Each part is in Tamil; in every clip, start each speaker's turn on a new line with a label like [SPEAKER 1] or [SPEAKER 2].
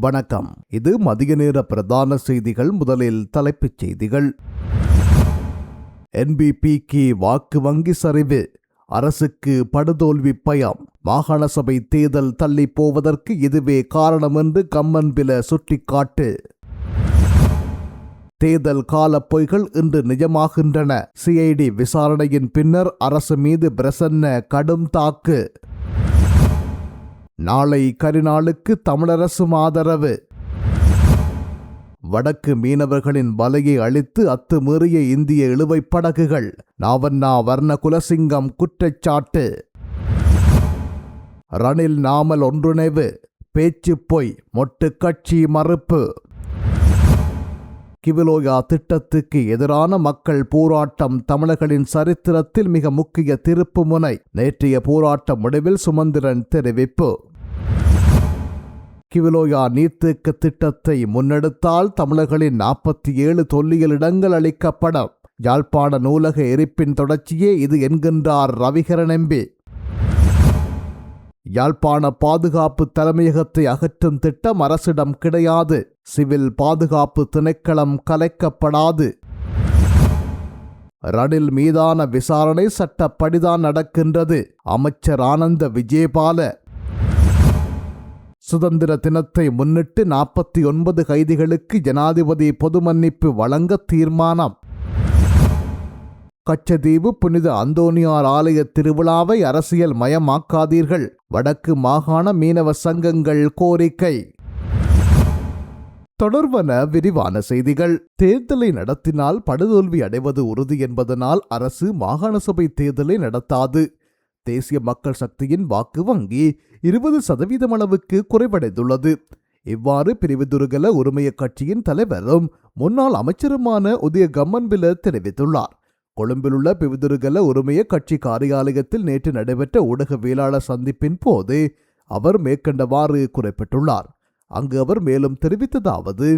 [SPEAKER 1] வணக்கம். இது மதிய நேர பிரதான செய்திகள். முதலில் தலைப்புச் செய்திகள். என்பிபிக்கு வாக்கு வங்கி சரிவு. அரசுக்கு படுதோல்வி பயம். மாகாண சபை தேர்தல் தள்ளி போவதற்கு இதுவே காரணம் என்று கம்மன்பில சுட்டிக்காட்டு. தேர்தல் கால பொய்கள் இன்று நிஜமாகின்றன. சிஐடி விசாரணையின் பின்னர் அரசு மீது பிரசன்ன கடும் தாக்கு. நாளை கரிநாளுக்கு தமிழரசும் ஆதரவு. வடக்கு மீனவர்களின் வலையை அழித்து அத்துமீறிய இந்திய இழுவை படகுகள். நாவண்ணா வர்ண குலசிங்கம் குற்றச்சாட்டு. ரணில் நாமல் ஒன்றுணைவு. பேச்சு பொய் மொட்டு கட்சி மறுப்பு. கிவிலோயா திட்டத்துக்கு எதிரான மக்கள் போராட்டம் தமிழர்களின் சரித்திரத்தில் மிக முக்கிய திருப்புமுனை நேற்றைய போராட்ட முடிவில் சுமந்திரன் தெரிவிப்பு. கிவிலோயா நீர்த்தேக்க திட்டத்தை முன்னெடுத்தால் தமிழர்களின் நாற்பத்தி ஏழு தொல்லியல் இடங்கள் அளிக்கப்படும். யாழ்ப்பாண நூலக எரிப்பின் தொடர்ச்சியே இது என்கின்றார் ரவிகரன் எம்பி. யாழ்ப்பாண பாதுகாப்பு தலைமையகத்தை அகற்றும் திட்டம் அரசிடம் கிடையாது. சிவில் பாதுகாப்பு திணைக்களம் கலைக்கப்படாது. ரணில் மீதான விசாரணை சட்டப்படிதான் நடக்கின்றது. அமைச்சர் ஆனந்த விஜயபால சுதந்திர தினத்தை முன்னிட்டு நாற்பத்தி ஒன்பது கைதிகளுக்கு ஜனாதிபதி பொது மன்னிப்பு வழங்க தீர்மானம். கச்சதீவு புனித அந்தோனியார் ஆலய திருவிழாவை அரசியல் மயமாக்காதீர்கள். வடக்கு மாகாண மீனவ சங்கங்கள் கோரிக்கை. தொடர்வன விரிவான செய்திகள். தேர்தலை நடத்தினால் படுதோல்வி அடைவது உறுதி என்பதனால் அரசு மாகாண சபை தேர்தலை நடத்தாது. தேசிய மக்கள் சக்தியின் வாக்கு வங்கி இருபது சதவீதம் அளவுக்கு குறைவடைந்துள்ளது. இவ்வாறு பிரிவுதுருகல உரிமைய கட்சியின் தலைவரும் முன்னாள் அமைச்சருமான உதய கம்மன்பில தெரிவித்துள்ளார். கொழும்பிலுள்ள பிவிதுருகல உரிமைய கட்சி காரியாலயத்தில் நேற்று நடைபெற்ற ஊடகவியலாளர் சந்திப்பின் போது அவர் மேற்கண்டவாறு குறிப்பிட்டுள்ளார். அங்கு அவர் மேலும் தெரிவித்ததாவது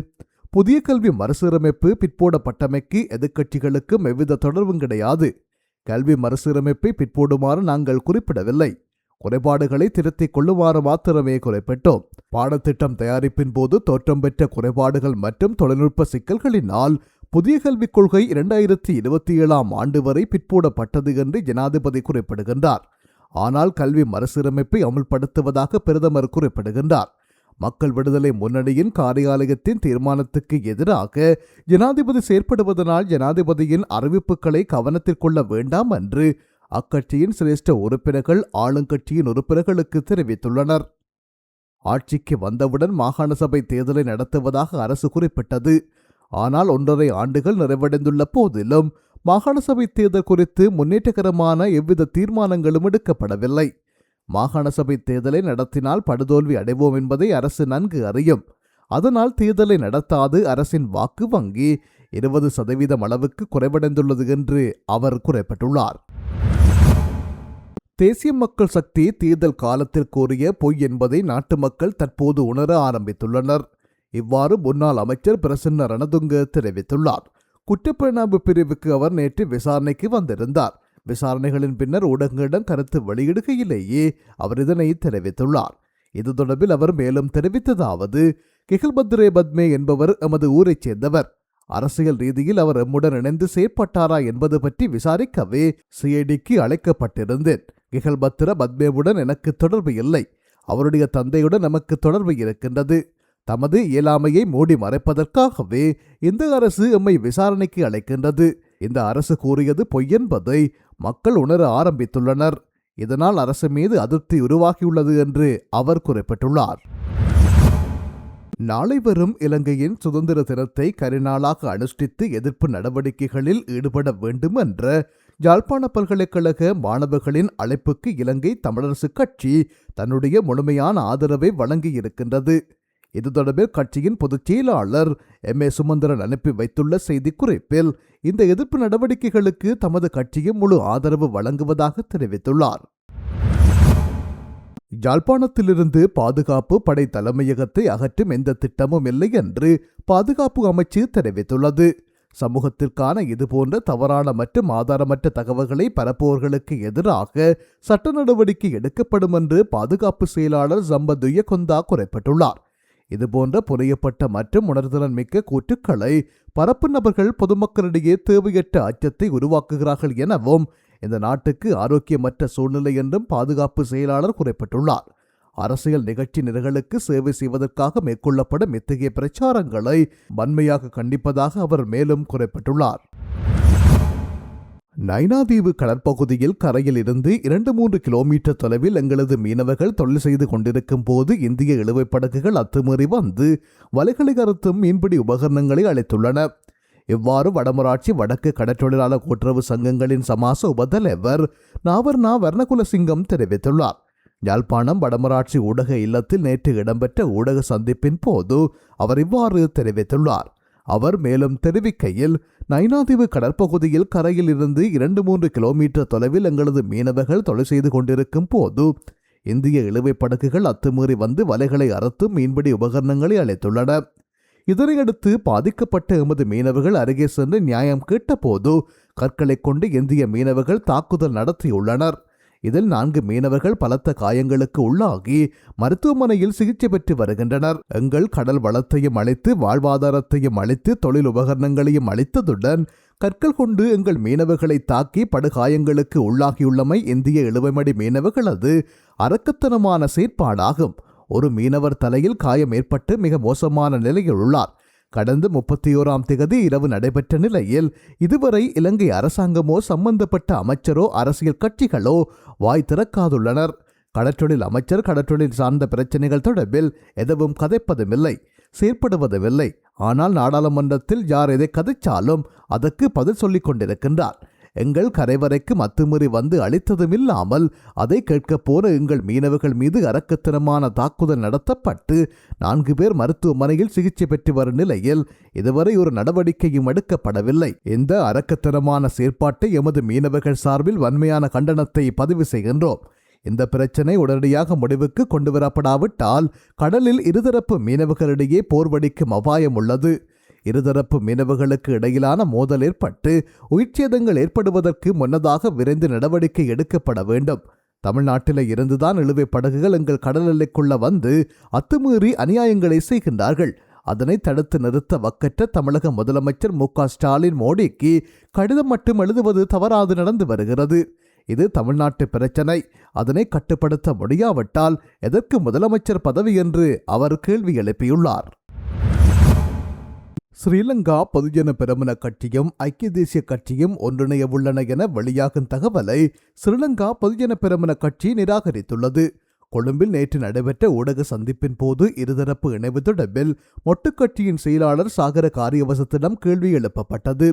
[SPEAKER 1] புதிய கல்வி மறுசீரமைப்பு பிற்போடப்பட்டமைக்கு எதிர்க்கட்சிகளுக்கும் எவ்வித தொடர்பும் கிடையாது. கல்வி மறுசீரமைப்பை பிற்போடுமாறு நாங்கள் குறிப்பிடவில்லை. குறைபாடுகளை திருத்திக் கொள்ளுமாறு மாத்திரமே குறிப்பிட்டோம். பாடத்திட்டம் தயாரிப்பின் போது தோற்றம் பெற்ற குறைபாடுகள் மற்றும் தொழில்நுட்ப சிக்கல்களினால் புதிய கல்விக் கொள்கை இரண்டாயிரத்தி இருபத்தி ஏழாம் ஆண்டு வரை பிற்போடப்பட்டது என்று ஜனாதிபதி குறிப்பிடுகின்றார். ஆனால் கல்வி மறுசீரமைப்பை அமுல்படுத்துவதாக பிரதமர் குறிப்பிடுகின்றார். மக்கள் விடுதலை முன்னணியின் காரியாலயத்தின் தீர்மானத்துக்கு எதிராக ஜனாதிபதி செயற்படுவதனால் ஜனாதிபதியின் அறிவிப்புகளை கவனத்தில் கொள்ள வேண்டாம் என்று அக்கட்சியின் சிரேஷ்ட உறுப்பினர்கள் ஆளுங்கட்சியின் உறுப்பினர்களுக்கு தெரிவித்துள்ளனர். ஆட்சிக்கு வந்தவுடன் மாகாண சபை தேர்தலை நடத்துவதாக அரசு குறிப்பிட்டது. ஆனால் ஒன்றரை ஆண்டுகள் நிறைவடைந்துள்ள போதிலும் மாகாண சபை தேர்தல் குறித்து முன்னேற்றகரமான எவ்வித தீர்மானங்களும் எடுக்கப்படவில்லை. மாகாண சபை தேர்தலை நடத்தினால் படுதோல்வி அடைவோம் என்பதை அரசு நன்கு அறியும். அதனால் தேர்தலை நடத்தாது அரசின் வாக்கு வங்கி இருபது சதவீதம் அளவுக்கு குறைவடைந்துள்ளது என்று அவர் குறைப்பட்டுள்ளார். தேசிய மக்கள் சக்தி தேர்தல் காலத்தில் கூறிய பொய் என்பதை நாட்டு மக்கள் தற்போது உணர ஆரம்பித்துள்ளனர். இவ்வாறு முன்னாள் அமைச்சர் பிரசன்ன ரணதுங்க தெரிவித்துள்ளார். குற்றப்புலனாய்வு பிரிவுக்கு அவர் நேற்று விசாரணைக்கு வந்திருந்தார். விசாரணைகளின் பின்னர் ஊடகங்களிடம் கருத்து வெளியிடுகையிலேயே அவர் இதனை தெரிவித்துள்ளார். இது தொடர்பில் அவர் மேலும் தெரிவித்ததாவது கிகல்பத்ரே பத்மே என்பவர் எமது ஊரைச் சேர்ந்தவர். அரசியல் ரீதியில் அவர் எம்முடன் இணைந்து செயற்பட்டாரா என்பது பற்றி விசாரிக்கவே சிஐடிக்கு அழைக்கப்பட்டிருந்தேன். கிகல்பத்ர பத்மேவுடன் எனக்கு தொடர்பு இல்லை. அவருடைய தந்தையுடன் நமக்கு தொடர்பு இருக்கின்றது. தமது இயலாமையை மூடி மறைப்பதற்காகவே இந்த அரசு எம்மை விசாரணைக்கு அழைக்கின்றது. இந்த அரசு கூறியது பொய்யென்பதை மக்கள் உணர ஆரம்பித்துள்ளனர். இதனால் அரசு மீது அதிருப்தி உருவாகியுள்ளது என்று அவர் குறிப்பிட்டுள்ளார். நாளை வரும் இலங்கையின் சுதந்திர தினத்தை கரிநாளாக அனுஷ்டித்து எதிர்ப்பு நடவடிக்கைகளில் ஈடுபட வேண்டும் என்ற யாழ்ப்பாண பல்கலைக்கழக மாணவர்களின் அழைப்புக்கு இலங்கை தமிழரசுக் கட்சி தன்னுடைய முழுமையான ஆதரவை வழங்கியிருக்கின்றது. இது தொடர்பில் கட்சியின் பொதுச் செயலாளர் எம். ஏ. சுமந்திரன் அனுப்பி வைத்துள்ள செய்திக்குறிப்பில் இந்த எதிர்ப்பு நடவடிக்கைகளுக்கு தமது கட்சியும் முழு ஆதரவு வழங்குவதாக தெரிவித்துள்ளார். யாழ்ப்பாணத்திலிருந்து பாதுகாப்பு படை தலைமையகத்தை அகற்றும் எந்த திட்டமும் இல்லை என்று பாதுகாப்பு அமைச்சு தெரிவித்துள்ளது. சமூகத்திற்கான இதுபோன்ற தவறான மற்றும் ஆதாரமற்ற தகவல்களை பரப்புவர்களுக்கு எதிராக சட்ட நடவடிக்கை எடுக்கப்படும் என்று பாதுகாப்பு செயலாளர் ஜம்பதுய கொந்தா குறிப்பிட்டுள்ளார். இதுபோன்ற புனையப்பட்ட மற்றும் உணர்திறன் மிக்க கூற்றுக்களை பரப்பு நபர்கள் பொதுமக்களிடையே தேவையற்ற அச்சத்தை உருவாக்குகிறார்கள் எனவும் இந்த நாட்டுக்கு ஆரோக்கியமற்ற சூழ்நிலை என்றும் பாதுகாப்பு செயலாளர் குறிப்பிட்டுள்ளார். அரசியல் நிகழ்ச்சி நிரல்களுக்கு சேவை செய்வதற்காக மேற்கொள்ளப்படும் இத்தகைய பிரச்சாரங்களை வன்மையாக கண்டிப்பதாக அவர் மேலும் குறிப்பிட்டுள்ளார். நைனாதீவு கடற்பகுதியில் கரையில் இருந்து இரண்டு மூன்று கிலோமீட்டர் தொலைவில் எங்களது மீனவர்கள் தொழில் செய்து கொண்டிருக்கும் போது இந்திய இழுவைப் படகுகள் அத்துமீறி வந்து வலைகளை கருத்தும் மீன்பிடி உபகரணங்களை அளித்துள்ளன. இவ்வாறு வடமராட்சி வடக்கு கடற்றொழிலாளர் கூட்டுறவு சங்கங்களின் சமாச உபதலைவர் நாவர்னா வர்ணகுலசிங்கம் தெரிவித்துள்ளார். யாழ்ப்பாணம் வடமராட்சி ஊடக இல்லத்தில் நேற்று இடம்பெற்ற ஊடக சந்திப்பின் போது அவர் இவ்வாறு தெரிவித்துள்ளார். அவர் மேலும் தெரிவிக்கையில் நைனாதீவு கடற்பகுதியில் கரையில் இருந்து இரண்டு மூன்று கிலோமீட்டர் தொலைவில் எங்களது மீனவர்கள் தொலை செய்து கொண்டிருக்கும் போது இந்திய இழுவைப் படகுகள் அத்துமீறி வந்து வலைகளை அறுத்து மீன்பிடி உபகரணங்களை அளித்துள்ளன. இதனையடுத்து பாதிக்கப்பட்ட எமது மீனவர்கள் அருகே சென்று நியாயம் கேட்டபோது கற்களைக் கொண்டு இந்திய மீனவர்கள் தாக்குதல் நடத்தியுள்ளனர். இதில் நான்கு மீனவர்கள் பலத்த காயங்களுக்கு உள்ளாகி மருத்துவமனையில் சிகிச்சை பெற்று வருகின்றனர். எங்கள் கடல் வளத்தையும் அளித்து வாழ்வாதாரத்தையும் அளித்து தொழில் உபகரணங்களையும் அளித்ததுடன் கற்கள் கொண்டு எங்கள் மீனவர்களை தாக்கி படுகாயங்களுக்கு உள்ளாகியுள்ளமை இந்திய இழுவைமடி மீனவர்களது அரக்கத்தனமான செயற்பாடாகும். ஒரு மீனவர் தலையில் காயம் ஏற்பட்டு மிக மோசமான நிலையில் உள்ளார். கடந்த முப்பத்தி ஓராம் திகதி இரவு நடைபெற்ற நிலையில் இதுவரை இலங்கை அரசாங்கமோ சம்பந்தப்பட்ட அமைச்சரோ அரசியல் கட்சிகளோ வாய் திறக்காதுள்ளனர். கடற்றொழில் அமைச்சர் கடற்றொழில் சார்ந்த பிரச்சனைகள் தொடர்பில் எதுவும் கதைப்பதுமில்லை செயற்படுவதுமில்லை. ஆனால் நாடாளுமன்றத்தில் யார் எதை கதைச்சாலும் அதற்கு பதில் சொல்லிக் கொண்டிருக்கின்றார். எங்கள் கரைவரைக்கு அத்துமீறி வந்து அளித்ததுமில்லாமல் அதை கேட்கப் போன எங்கள் மீனவர்கள் மீது அரக்கத்தனமான தாக்குதல் நடத்தப்பட்டு நான்கு பேர் மருத்துவமனையில் சிகிச்சை பெற்று வரும் நிலையில் இதுவரை ஒரு நடவடிக்கையும் எடுக்கப்படவில்லை. இந்த அரக்கத்தனமான செயற்பாட்டை எமது மீனவர்கள் சார்பில் வன்மையான கண்டனத்தை பதிவு செய்கின்றோம். இந்த பிரச்சனை உடனடியாக முடிவுக்கு கொண்டுவரப்படாவிட்டால் கடலில் இருதரப்பு மீனவர்களிடையே போர்வடிக்கும் அபாயம் உள்ளது. இருதரப்பு மீனவர்களுக்கு இடையிலான மோதல் ஏற்பட்டு உயிர்ச்சேதங்கள் ஏற்படுவதற்கு முன்னதாக விரைந்து நடவடிக்கை எடுக்கப்பட வேண்டும். தமிழ்நாட்டில் இருந்துதான் இழுவை படகுகள் எங்கள் கடல் எல்லைக்குள்ள வந்து அத்துமீறி அநியாயங்களை செய்கின்றார்கள். அதனை தடுத்து நிறுத்த வக்கற்ற தமிழக முதலமைச்சர் மு ஸ்டாலின் மோடிக்கு கடிதம் மட்டும் எழுதுவது தவறாது நடந்து வருகிறது. இது தமிழ்நாட்டு பிரச்சனை. அதனை கட்டுப்படுத்த முடியாவிட்டால் எதற்கு முதலமைச்சர் பதவி என்று அவர் கேள்வி எழுப்பியுள்ளார். ஸ்ரீலங்கா பொதுஜன பெரமுன கட்சியும் ஐக்கிய தேசிய கட்சியும் ஒன்றிணைய உள்ளன என வெளியாகும் தகவலை ஸ்ரீலங்கா பொதுஜன பெரமுன கட்சி நிராகரித்துள்ளது. கொழும்பில் நேற்று நடைபெற்ற ஊடக சந்திப்பின் போது இருதரப்பு இணைவு தொடர்பில் மொட்டுக்கட்சியின் செயலாளர் சாகர காரியவசத்திடம் கேள்வி எழுப்பப்பட்டது.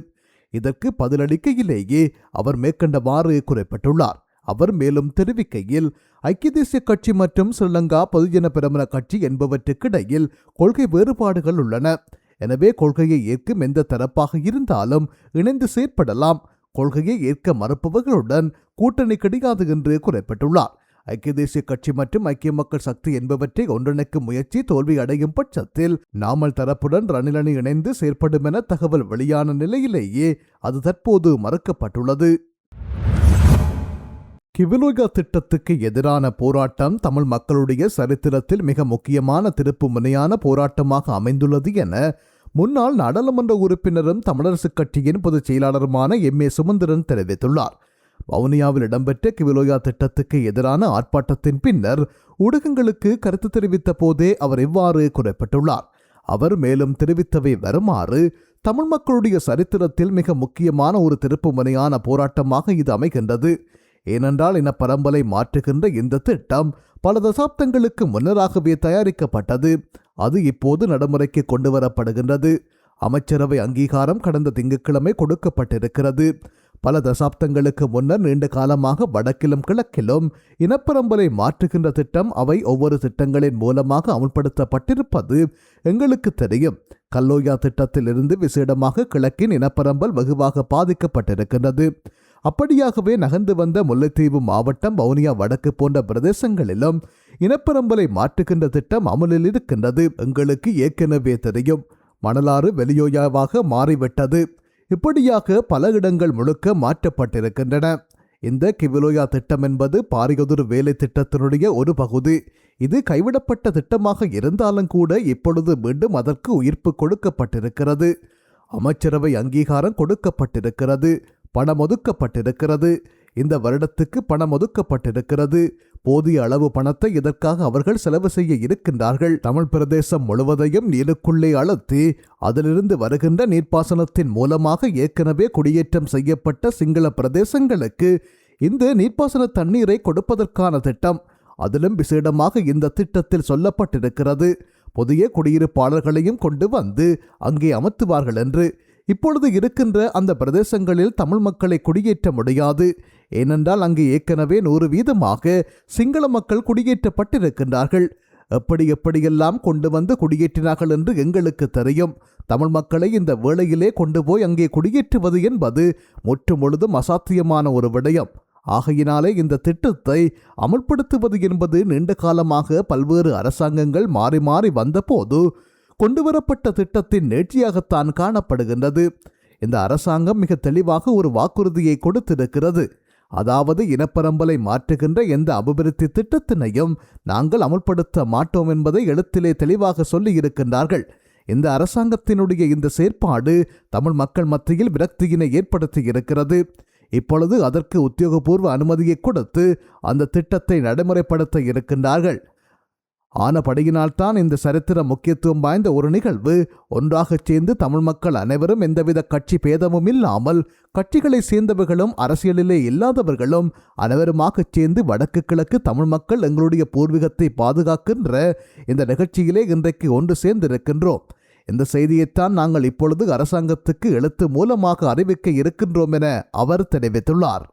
[SPEAKER 1] இதற்கு பதிலளிக்கையிலேயே அவர் மேற்கண்டவாறு குறிப்பிட்டுள்ளார். அவர் மேலும் தெரிவிக்கையில் ஐக்கிய தேசிய கட்சி மற்றும் ஸ்ரீலங்கா பொதுஜன பிரமண கட்சி என்பவற்றுக்கிடையில் கொள்கை வேறுபாடுகள் உள்ளன. எனவே கொள்கையை ஏற்கும் எந்த தரப்பாக இருந்தாலும் இணைந்து செயற்படலாம். கொள்கையை ஏற்க மறுப்பவர்களுடன் கூட்டணி கிடையாது என்று குறிப்பிட்டுள்ளார். ஐக்கிய தேசிய கட்சி மற்றும் ஐக்கிய மக்கள் சக்தி என்பவற்றை ஒன்றிணைக்கும் முயற்சி தோல்வி அடையும் பட்சத்தில் நாமல் தரப்புடன் ரணில் அணி இணைந்து செயற்படும் என தகவல் வெளியான நிலையிலேயே அது தற்போது மறுக்கப்பட்டுள்ளது. கிவிலோகா திட்டத்துக்கு எதிரான போராட்டம் தமிழ் மக்களுடைய சரித்திரத்தில் மிக முக்கியமான திருப்பு முனையான போராட்டமாக அமைந்துள்ளது என முன்னாள் நாடாளுமன்ற உறுப்பினரும் தமிழரசுக் கட்சியின் பொதுச் செயலாளருமான எம் ஏ சுமந்திரன் தெரிவித்துள்ளார். வவுனியாவில் இடம்பெற்ற கிவிலோயா திட்டத்துக்கு எதிரான ஆர்ப்பாட்டத்தின் பின்னர் ஊடகங்களுக்கு கருத்து தெரிவித்த போதே அவர் இவ்வாறு குறிப்பிட்டுள்ளார். அவர் மேலும் தெரிவித்தவை வருமாறு தமிழ் மக்களுடைய சரித்திரத்தில் மிக முக்கியமான ஒரு திருப்பு முனையான போராட்டமாக இது அமைகின்றது. ஏனென்றால் இன பரம்பலை மாற்றுகின்ற இந்த திட்டம் பல தசாப்தங்களுக்கு முன்னராகவே தயாரிக்கப்பட்டது. அது இப்போது நடைமுறைக்கு கொண்டு வரப்படுகின்றது அமைச்சரவை அங்கீகாரம் கடந்த திங்கட்கிழமை கொடுக்கப்பட்டிருக்கிறது. பல தசாப்தங்களுக்கு முன்னர் நீண்ட காலமாக வடக்கிலும் கிழக்கிலும் இனப்பரம்பலை மாற்றுகின்ற திட்டம் அவை ஒவ்வொரு திட்டங்களின் மூலமாக அமுல்படுத்தப்பட்டிருப்பது எங்களுக்கு தெரியும். கல்லோயா திட்டத்திலிருந்து விசேடமாக கிழக்கின் இனப்பரம்பல் வெகுவாக பாதிக்கப்பட்டிருக்கின்றது. அப்படியாகவே நகர்ந்து வந்த முல்லைத்தீவு மாவட்டம் வவுனியா வடக்கு போன்ற பிரதேசங்களிலும் இனப்பரம்பலை மாற்றுகின்ற திட்டம் அமலில் இருக்கின்றது. எங்களுக்கு ஏற்கனவே தெரியும். மணலாறு வெளியோயாவாக மாறிவிட்டது. இப்படியாக பல இடங்கள் முழுக்க மாற்றப்பட்டிருக்கின்றன. இந்த கிவிலோயா திட்டம் என்பது பாரியதொரு வேலை திட்டத்தினுடைய ஒரு பகுதி. இது கைவிடப்பட்ட திட்டமாக இருந்தாலும் கூட இப்பொழுது மீண்டும் அதற்கு உயிர்ப்பு கொடுக்கப்பட்டிருக்கிறது. அமைச்சரவை அங்கீகாரம் கொடுக்கப்பட்டிருக்கிறது. பணம் ஒதுக்கப்பட்டிருக்கிறது இந்த வருடத்துக்கு பணம் ஒதுக்கப்பட்டிருக்கிறது போதிய அளவு பணத்தை இதற்காக அவர்கள் செலவு செய்ய இருக்கின்றார்கள். தமிழ் பிரதேசம் முழுவதையும் நீருக்குள்ளே அழுத்தி அதிலிருந்து வருகின்ற நீர்ப்பாசனத்தின் மூலமாக ஏற்கனவே குடியேற்றம் செய்யப்பட்ட சிங்கள பிரதேசங்களுக்கு இந்த நீர்ப்பாசன தண்ணீரை கொடுப்பதற்கான திட்டம் அதிலும் விசேடமாக இந்த திட்டத்தில் சொல்லப்பட்டிருக்கிறது. புதிய குடியிருப்பாளர்களையும் கொண்டு வந்து அங்கே அமர்த்துவார்கள் என்று இப்பொழுது இருக்கின்ற அந்த பிரதேசங்களில் தமிழ் மக்களை குடியேற்ற முடியாது. ஏனென்றால் அங்கு ஏற்கனவே நூறு வீதமாக சிங்கள மக்கள் குடியேற்றப்பட்டிருக்கின்றார்கள். எப்படி எப்படியெல்லாம் கொண்டு வந்து குடியேற்றினார்கள் என்று எங்களுக்கு தெரியும். தமிழ் மக்களை இந்த வேளையிலே கொண்டு போய் அங்கே குடியேற்றுவது என்பது முற்றுமுழுதும் அசாத்தியமான ஒரு விடயம். ஆகையினாலே இந்த திட்டத்தை அமுல்படுத்துவது என்பது நீண்ட காலமாக பல்வேறு அரசாங்கங்கள் மாறி மாறி வந்தபோது கொண்டுவரப்பட்ட திட்டத்தின் நேர்ச்சியாகத்தான் காணப்படுகின்றது. இந்த அரசாங்கம் மிக தெளிவாக ஒரு வாக்குறுதியை கொடுத்திருக்கிறது. அதாவது இனப்பரம்பலை மாற்றுகின்ற எந்த அபிவிருத்தி திட்டத்தினையும் நாங்கள் அமுல்படுத்த மாட்டோம் என்பதை எழுத்திலே தெளிவாக சொல்லியிருக்கின்றார்கள். இந்த அரசாங்கத்தினுடைய இந்த செயற்பாடு தமிழ் மக்கள் மத்தியில் விரக்தியினை ஏற்படுத்தி இருக்கிறது. இப்பொழுது அதற்கு உத்தியோகபூர்வ அனுமதியை கொடுத்து அந்த திட்டத்தை நடைமுறைப்படுத்த இருக்கின்றார்கள். ஆனபடியினால்தான் இந்த சரித்திர முக்கியத்துவம் வாய்ந்த ஒரு நிகழ்வு. ஒன்றாகச் சேர்ந்து தமிழ் மக்கள் அனைவரும் எந்தவித கட்சி பேதமும் இல்லாமல் கட்சிகளை சேர்ந்தவர்களும் அரசியலிலே இல்லாதவர்களும் அனைவருமாகச் சேர்ந்து வடக்கு கிழக்கு தமிழ் மக்கள் எங்களுடைய பூர்வீகத்தை பாதுகாக்கின்ற இந்த நிகழ்ச்சியிலே இன்றைக்கு ஒன்று சேர்ந்திருக்கின்றோம். இந்த செய்தியைத்தான் நாங்கள் இப்பொழுது அரசாங்கத்துக்கு எழுத்து மூலமாக அறிவிக்க இருக்கின்றோம் என அவர் தெரிவித்துள்ளார்.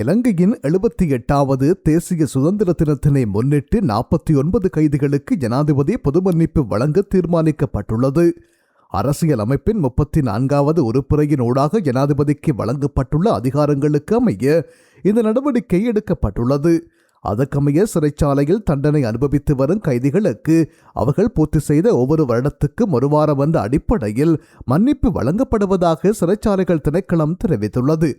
[SPEAKER 1] இலங்கையின் எழுபத்தி எட்டாவது தேசிய சுதந்திர தினத்தினை முன்னிட்டு நாற்பத்தி ஒன்பது கைதிகளுக்கு ஜனாதிபதி பொது மன்னிப்பு வழங்க தீர்மானிக்கப்பட்டுள்ளது. அரசியல் அமைப்பின் முப்பத்தி நான்காவது உறுப்புரையின் ஊடாக ஜனாதிபதிக்கு வழங்கப்பட்டுள்ள அதிகாரங்களுக்கு அமைய இந்த நடவடிக்கை எடுக்கப்பட்டுள்ளது. அதற்கமைய சிறைச்சாலையில் தண்டனை அனுபவித்து வரும் கைதிகளுக்கு அவர்கள் பூர்த்தி செய்த ஒவ்வொரு வருடத்துக்கும் ஒரு வாரம் என்ற அடிப்படையில் மன்னிப்பு வழங்கப்படுவதாக சிறைச்சாலைகள் திணைக்களம் தெரிவித்துள்ளது.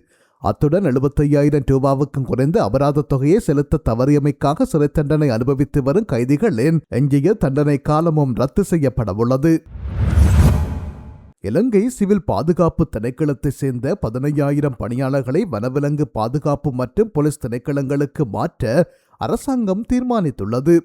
[SPEAKER 1] அத்துடன் எழுபத்தையாயிரம் ரூபாவுக்கும் குறைந்த அபராத தொகையை செலுத்த தவறியமைக்காக சிறை தண்டனை அனுபவித்து வரும் கைதிகளின் எஞ்சிய தண்டனை காலமும் ரத்து செய்யப்படவுள்ளது. இலங்கை சிவில் பாதுகாப்பு திணைக்களத்தைச் சேர்ந்த பதினையாயிரம் பணியாளர்களை வனவிலங்கு பாதுகாப்பு மற்றும் போலீஸ் திணைக்களங்களுக்கு மாற்ற அரசாங்கம் தீர்மானித்துள்ளது.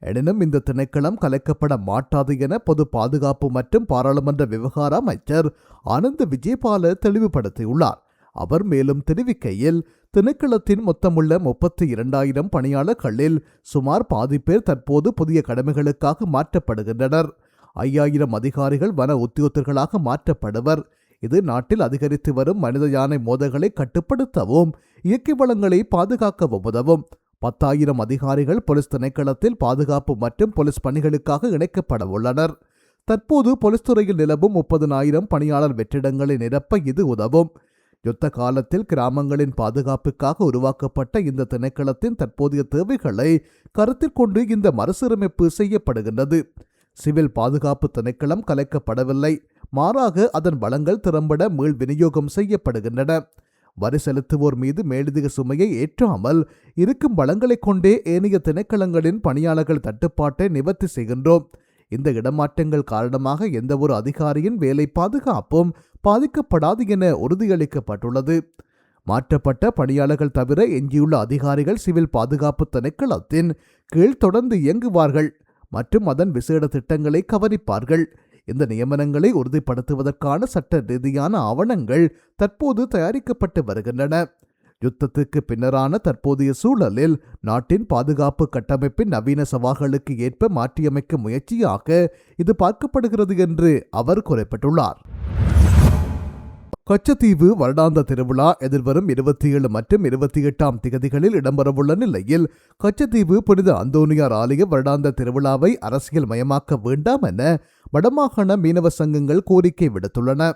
[SPEAKER 1] எனினும் இந்த திணைக்களம் கலைக்கப்பட மாட்டாது என பொது பாதுகாப்பு மற்றும் பாராளுமன்ற விவகார அமைச்சர் ஆனந்த் விஜயபால தெளிவுபடுத்தியுள்ளார். அவர் மேலும் தெரிவிக்கையில் திணைக்களத்தின் மொத்தமுள்ள முப்பத்தி இரண்டாயிரம் பணியாளர்களில் சுமார் பாதி பேர் தற்போது புதிய கடமைகளுக்காக மாற்றப்படுகின்றனர். ஐயாயிரம் அதிகாரிகள் வன உத்தியோகர்களாக மாற்றப்படுவர். இது நாட்டில் அதிகரித்து வரும் மனித யானை மோதல்களை கட்டுப்படுத்தவும் இயற்கை வளங்களை பாதுகாக்கவும் உதவும். பத்தாயிரம் அதிகாரிகள் போலீஸ் திணைக்களத்தில் பாதுகாப்பு மற்றும் போலீஸ் பணிகளுக்காக இணைக்கப்பட உள்ளனர். தற்போது போலீஸ் துறையில் நிலவும் முப்பதனாயிரம் பணியாளர் வெற்றிடங்களை நிரப்ப இது உதவும். யுத்த காலத்தில் கிராமங்களின் பாதுகாப்புக்காக உருவாக்கப்பட்ட இந்த திணைக்களத்தின் தற்போதைய தேவைகளை கருத்தில் கொண்டு இந்த மறுசீரமைப்பு செய்யப்படுகின்றது. சிவில் பாதுகாப்பு திணைக்களம் கலைக்கப்படவில்லை. மாறாக அதன் வளங்கள் திறம்பட மீள் விநியோகம் செய்யப்படுகின்றன. வரி செலுத்துவோர் மீது மேலதிக சுமையை ஏற்றாமல் இருக்கும் வளங்களைக் கொண்டே ஏனைய திணைக்களங்களின் பணியாளர்கள் தட்டுப்பாட்டை நிவர்த்தி செய்கின்றோம். இந்த இடமாற்றங்கள் காரணமாக எந்தவொரு அதிகாரியின் வேலை பாதுகாப்பும் பாதிக்கப்படாது என உறுதியளிக்கப்பட்டுள்ளது. மாற்றப்பட்ட பணியாளர்கள் தவிர எஞ்சியுள்ள அதிகாரிகள் சிவில் பாதுகாப்பு திணைக்களத்தின் கீழ் தொடர்ந்து இயங்குவார்கள் மற்றும் அதன் விசேட திட்டங்களை கவனிப்பார்கள். இந்த நியமனங்களை உறுதிப்படுத்துவதற்கான சட்ட ரீதியான ஆவணங்கள் தற்போது தயாரிக்கப்பட்டு வருகின்றன. யுத்தத்துக்கு பின்னரான தற்போதைய சூழலில் நாட்டின் பாதுகாப்பு கட்டமைப்பின் நவீன சவால்களுக்கு ஏற்ப மாற்றியமைக்க முயற்சியாக இது பார்க்கப்படுகிறது என்று அவர் குறிப்பிட்டுள்ளார். கச்சத்தீவு வருடாந்த திருவிழா எதிர்வரும் இருபத்தி ஏழு மற்றும் இருபத்தி எட்டாம் திகதிகளில் இடம்பெறவுள்ள நிலையில் கச்சத்தீவு புனித அந்தோனியார் ஆலய வருடாந்த திருவிழாவை அரசியல் மயமாக்க வேண்டாம் என வடமாகாண மீனவ சங்கங்கள் கோரிக்கை விடுத்துள்ளன.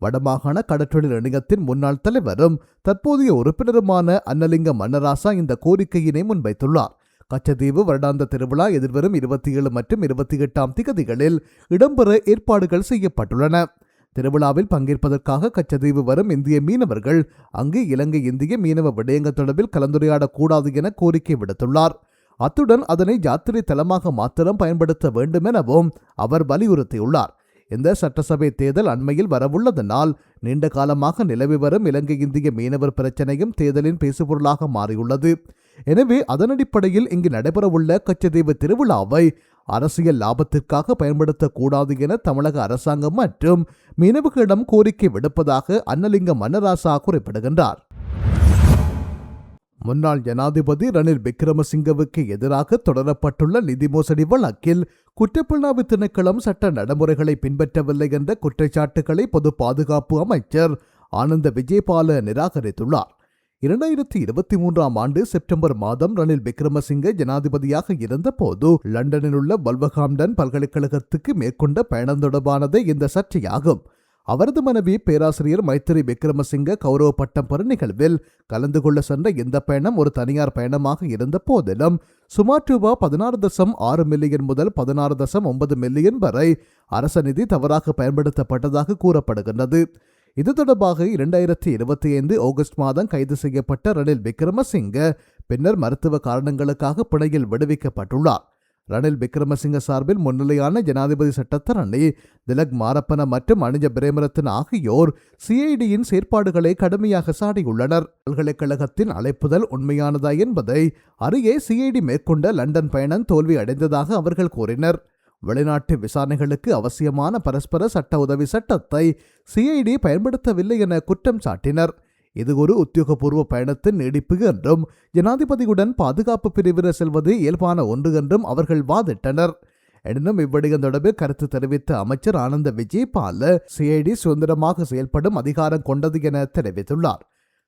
[SPEAKER 1] வடமாகாண கடற்றொழில் இணையத்தின் முன்னாள் தலைவரும் தற்போதைய உறுப்பினருமான அன்னலிங்க மன்னராசா இந்த கோரிக்கையினை முன்வைத்துள்ளார். கச்சதீவு வருடாந்த திருவிழா எதிர்வரும் இருபத்தி ஏழு மற்றும் இருபத்தி எட்டாம் திகதிகளில் இடம்பெற ஏற்பாடுகள் செய்யப்பட்டுள்ளன. திருவிழாவில் பங்கேற்பதற்காக கச்சதீவு வரும் இந்திய மீனவர்கள் அங்கு இலங்கை இந்திய மீனவ விடயங்கள் தொடர்பில் கலந்துரையாடக்கூடாது என கோரிக்கை விடுத்துள்ளார். அத்துடன் அதனை யாத்திரை தலமாக மாத்திரம் பயன்படுத்த வேண்டும் எனவும் அவர் வலியுறுத்தியுள்ளார். இந்த சட்டசபை தேர்தல் அண்மையில் வரவுள்ளதனால் நீண்ட காலமாக நிலவி வரும் இலங்கை இந்திய மீனவர் பிரச்சனையும் தேர்தலின் பேசுபொருளாக மாறியுள்ளது. எனவே அதன் அடிப்படையில் இங்கு நடைபெறவுள்ள கச்சதீவு திருவிழாவை அரசியல் லாபத்திற்காக பயன்படுத்தக்கூடாது என தமிழக அரசாங்கம் மற்றும் மீனவர்களிடம் கோரிக்கை விடுப்பதாக அன்னலிங்க மன்னராசா குறிப்பிடுகின்றார். முன்னாள் ஜனாதிபதி ரணில் விக்ரமசிங்கவுக்கு எதிராக தொடரப்பட்டுள்ள நிதி மோசடி வழக்கில் குற்றப்புலனாய்வு திணைக்களம் சட்ட நடைமுறைகளை பின்பற்றவில்லை என்ற குற்றச்சாட்டுகளை பொது பாதுகாப்பு அமைச்சர் ஆனந்த விஜயபால நிராகரித்துள்ளார். இரண்டாயிரத்தி இருபத்தி மூன்றாம் ஆண்டு செப்டம்பர் மாதம் ரணில் விக்ரமசிங்க ஜனாதிபதியாக இருந்தபோது லண்டனில் உள்ள வல்வஹாம்டன் பல்கலைக்கழகத்துக்கு மேற்கொண்ட பயணம் தொடர்பானதே இந்த சர்ச்சையாகும். அவரது மனைவி பேராசிரியர் மைத்திரி விக்ரமசிங்க கௌரவ பட்டம் பெறும் நிகழ்வில் கலந்து கொள்ள சென்ற இந்த பயணம் ஒரு தனியார் பயணமாக இருந்த போதிலும் சுமார் ரூபா பதினாறு தசம் ஆறு மில்லியன் முதல் பதினாறு தசம் ஒன்பது மில்லியன் வரை அரச நிதி தவறாக பயன்படுத்தப்பட்டதாக கூறப்படுகின்றது. இது தொடர்பாக இரண்டாயிரத்தி இருபத்தி ஐந்து ஆகஸ்ட் மாதம் கைது செய்யப்பட்ட ரணில் விக்ரமசிங்க பின்னர் மருத்துவ காரணங்களுக்காக பிணையில் விடுவிக்கப்பட்டுள்ளார். ரணில் விக்ரமசிங்க சார்பில் முன்னிலையான ஜனாதிபதி சட்டத்தரணி திலக் மாரப்பன மற்றும் அணிஞ்ச பிரேமரத்தன் ஆகியோர் சிஐடியின் செயற்பாடுகளை கடுமையாக சாடியுள்ளனர். பல்கலைக்கழகத்தின் அழைப்புதல் உண்மையானதா என்பதை அறிய சிஐடி மேற்கொண்ட லண்டன் பயணம் தோல்வி அடைந்ததாக அவர்கள் கூறினர். வெளிநாட்டு விசாரணைகளுக்கு அவசியமான பரஸ்பர சட்ட உதவி சட்டத்தை சிஐடி பயன்படுத்தவில்லை என குற்றம் சாட்டினர். இது ஒரு உத்தியோகபூர்வ பயணத்தின் நீடிப்பு என்றும் ஜனாதிபதியுடன் பாதுகாப்பு பிரிவினர் செல்வது இயல்பான ஒன்று என்றும் அவர்கள் வாதிட்டனர். எனினும் இவ்விடயம் தொடர்பில் கருத்து தெரிவித்த அமைச்சர் ஆனந்த விஜயபால சிஐடி சுதந்திரமாக செயல்படும் அதிகாரம் கொண்டது என தெரிவித்துள்ளார்.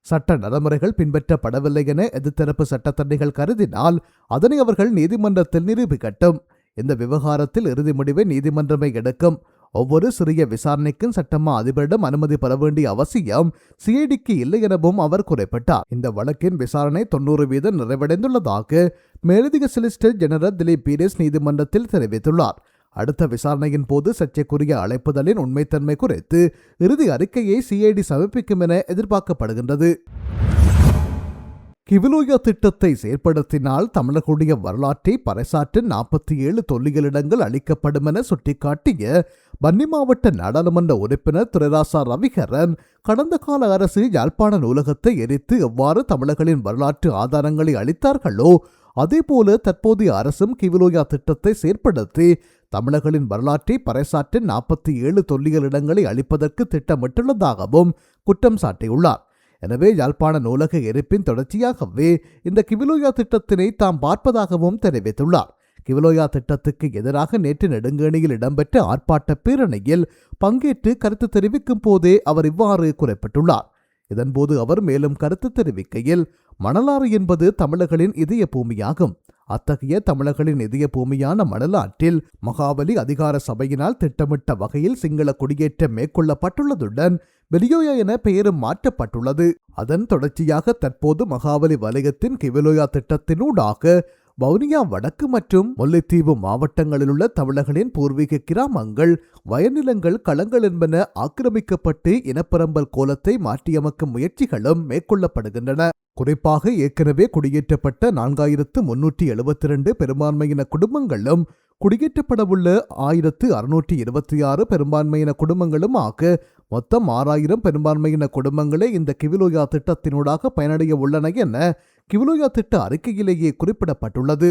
[SPEAKER 1] சட்ட நடைமுறைகள் பின்பற்றப்படவில்லை என எதிர்த்தரப்பு சட்டத்தரணிகள் கருதினால் அதனை அவர்கள் நீதிமன்றத்தில் நிரூபிக்கட்டும். இந்த விவகாரத்தில் இறுதி முடிவை நீதிமன்றமே எடுக்கும். ஒவ்வொரு சிறிய விசாரணைக்கும் சட்டமா அதிபரிடம் அனுமதி பெற வேண்டிய அவசியம் சிஐடிக்கு இல்லை எனவும் அவர் குறிப்பிட்டார். இந்த வழக்கின் விசாரணை தொண்ணூறு வீதம் நிறைவடைந்துள்ளதாக மேலதிக சொலிசிட்டர் ஜெனரல் திலீப் பீரேஸ் நீதிமன்றத்தில் தெரிவித்துள்ளார். அடுத்த விசாரணையின் போது சர்ச்சைக்குரிய அழைப்புதலின் உண்மைத்தன்மை குறித்து இறுதி அறிக்கையை சிஐடி சமர்ப்பிக்கும் என எதிர்பார்க்கப்படுகின்றது. கிவிலோயா திட்டத்தை செயற்படுத்தினால் தமிழர்களுடைய வரலாற்றை பறைசாற்ற நாற்பத்தி ஏழு தொல்லியலிடங்கள் அளிக்கப்படும் என சுட்டிக்காட்டிய வன்னி மாவட்ட நாடாளுமன்ற உறுப்பினர் துரைராசா ரவிகரன் கடந்த கால அரசு யாழ்ப்பாண நூலகத்தை எரித்து எவ்வாறு தமிழர்களின் வரலாற்று ஆதாரங்களை அளித்தார்களோ அதேபோல தற்போதைய அரசும் கிவிலோயா திட்டத்தை செயற்படுத்தி தமிழர்களின் வரலாற்றை பறைசாற்ற நாற்பத்தி ஏழு தொல்லியலிடங்களை அளிப்பதற்கு திட்டமிட்டுள்ளதாகவும் குற்றம் சாட்டியுள்ளார். எனவே யாழ்ப்பாண நூலக எரிப்பின் தொடர்ச்சியாகவே இந்த கிவிலோயா திட்டத்தினை தாம் பார்ப்பதாகவும் தெரிவித்துள்ளார். கிவிலோயா திட்டத்துக்கு எதிராக நேற்று நெடுங்கேணியில் இடம்பெற்ற ஆர்ப்பாட்ட பேரணியில் பங்கேற்று கருத்து தெரிவிக்கும் போதே அவர் இவ்வாறு குறிப்பிட்டுள்ளார். இதன்போது அவர் மேலும் கருத்து தெரிவிக்கையில் மணலாறு என்பது தமிழர்களின் இதய பூமியாகும். அத்தகைய தமிழர்களின் இதய பூமியான மணலாற்றில் மகாபலி அதிகார சபையினால் திட்டமிட்ட வகையில் சிங்கள குடியேற்றம் மேற்கொள்ளப்பட்டுள்ளதுடன் வெளியோயா என பெயரும் மாற்றப்பட்டுள்ளது. அதன் தொடர்ச்சியாக தற்போது மகாபலி வலயத்தின் கிவிலோயா திட்டத்தினூடாக வவுனியா வடக்கு மற்றும் முல்லைத்தீவு மாவட்டங்களில் உள்ள தமிழர்களின் பூர்வீக கிராமங்கள் வயநிலங்கள் களங்கள் என்பன ஆக்கிரமிக்கப்பட்டு இனப்பரம்பல் கோலத்தை மாற்றியமைக்கும் முயற்சிகளும் மேற்கொள்ளப்படுகின்றன. குறிப்பாக ஏற்கனவே குடியேற்றப்பட்ட நான்காயிரத்து முன்னூற்றி எழுபத்தி ரெண்டு பெரும்பான்மையின குடும்பங்களும் குடியேற்றப்படவுள்ள ஆயிரத்து அறுநூற்றி இருபத்தி ஆறு பெரும்பான்மையின குடும்பங்களும் ஆக மொத்தம் ஆறாயிரம் பெரும்பான்மையின குடும்பங்களே இந்த கிவிலோயா திட்டத்தினூடாக பயனடைய உள்ளன என கிவிலோயா திட்ட அறிக்கையிலேயே குறிப்பிடப்பட்டுள்ளது.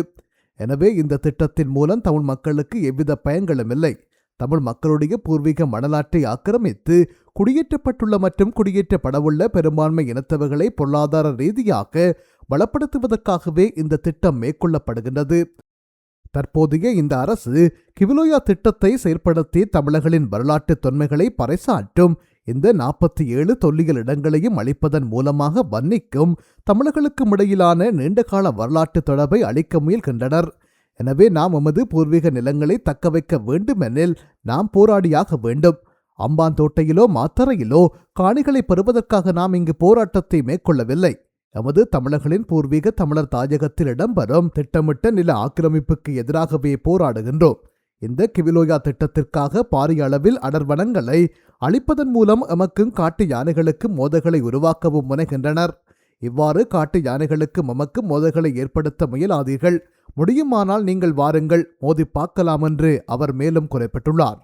[SPEAKER 1] எனவே இந்த திட்டத்தின் மூலம் தமிழ் மக்களுக்கு எவ்வித பயன்களும் இல்லை. தமிழ் மக்களுடைய பூர்வீக மணலாற்றை ஆக்கிரமித்து குடியேற்றப்பட்டுள்ள மற்றும் குடியேற்றப்படவுள்ள பெரும்பான்மை இனத்தவர்களை பொருளாதார ரீதியாக பலப்படுத்துவதற்காகவே இந்த திட்டம் மேற்கொள்ளப்படுகின்றது. தற்போதைய இந்த அரசு கிவிலோயா திட்டத்தை செயற்படுத்தி தமிழர்களின் வரலாற்று தொன்மைகளை பறைசாற்றும் இந்த நாற்பத்தி ஏழு தொல்லியல் இடங்களையும் அளிப்பதன் மூலமாக வன்னிக்கும் தமிழர்களுக்கும் இடையிலான நீண்டகால வரலாற்று தொடர்பை அளிக்க முயல்கின்றனர். எனவே நாம் எமது பூர்வீக நிலங்களை தக்கவைக்க வேண்டுமெனில் நாம் போராடியாக வேண்டும். அம்பாந்தோட்டையிலோ மாத்தறையிலோ காணிகளை பெறுவதற்காக நாம் இங்கு போராட்டத்தை மேற்கொள்ளவில்லை. எமது தமிழர்களின் பூர்வீக தமிழர் தாயகத்தில் இடம்பெறும் திட்டமிட்ட நில ஆக்கிரமிப்புக்கு எதிராகவே போராடுகின்றோம். இந்த கிவிலோயா திட்டத்திற்காக பாரிய அளவில் அடர்வனங்களை அழிப்பதன் மூலம் எமக்கும் காட்டு யானைகளுக்கு மோதல்களை உருவாக்கவும் முனைகின்றனர். இவ்வாறு காட்டு யானைகளுக்கு எமக்கு மோதல்களை ஏற்படுத்த முயலாதீர்கள். முடியுமானால் நீங்கள் வாருங்கள் மோதி பார்க்கலாம் என்று அவர் மேலும் குறிப்பிட்டுள்ளார்.